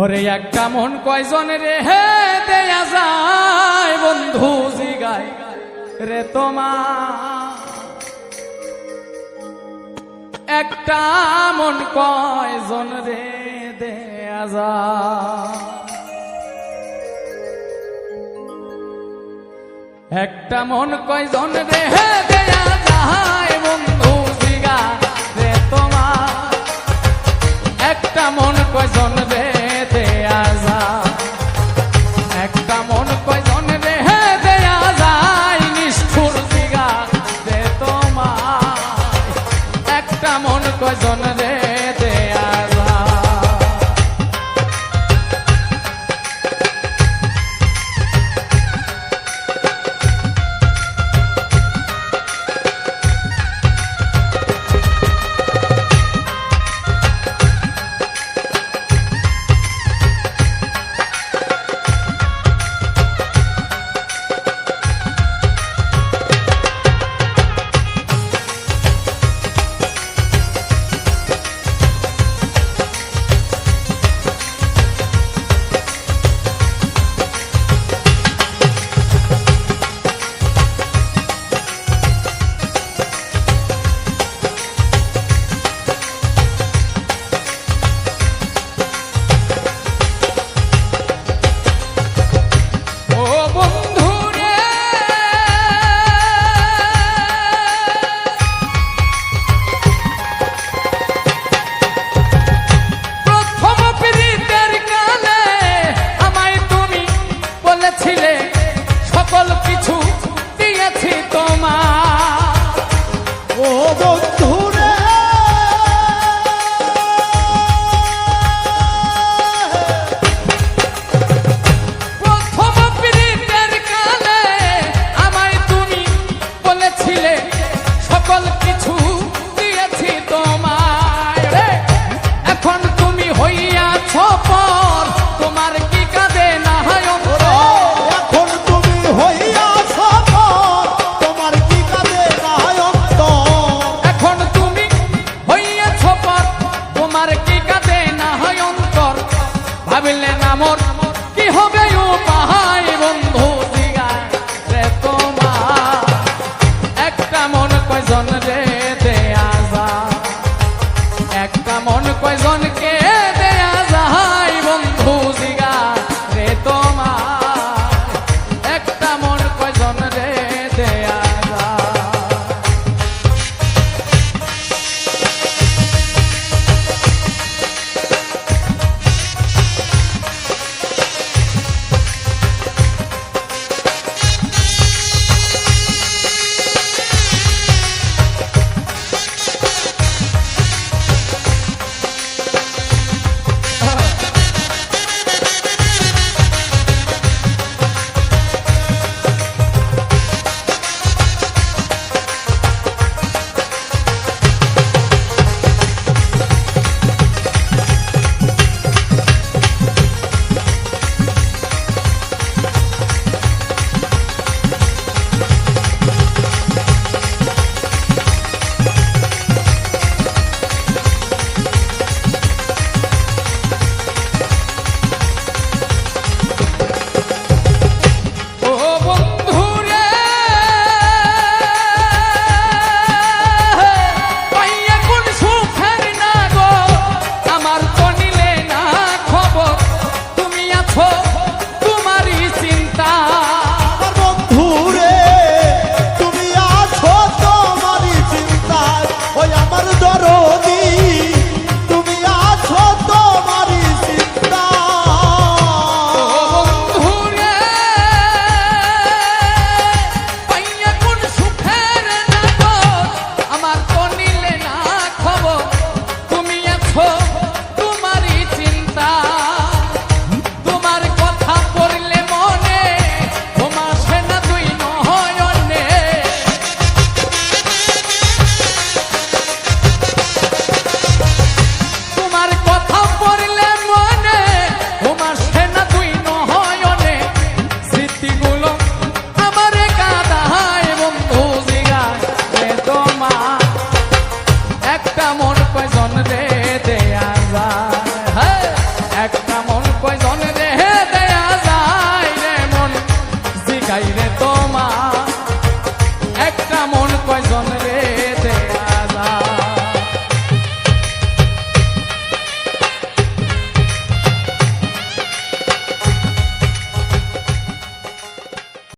ওরে একটা মন কয়জন রে হে দেয়া যায় বন্ধু জিগায়। রে তোমা একটা মন কয়জন রে দেয়া যায়। একটা মন কয়জন রে হে দেয়া যায় একটা মন কজন রে? Hábil en amor.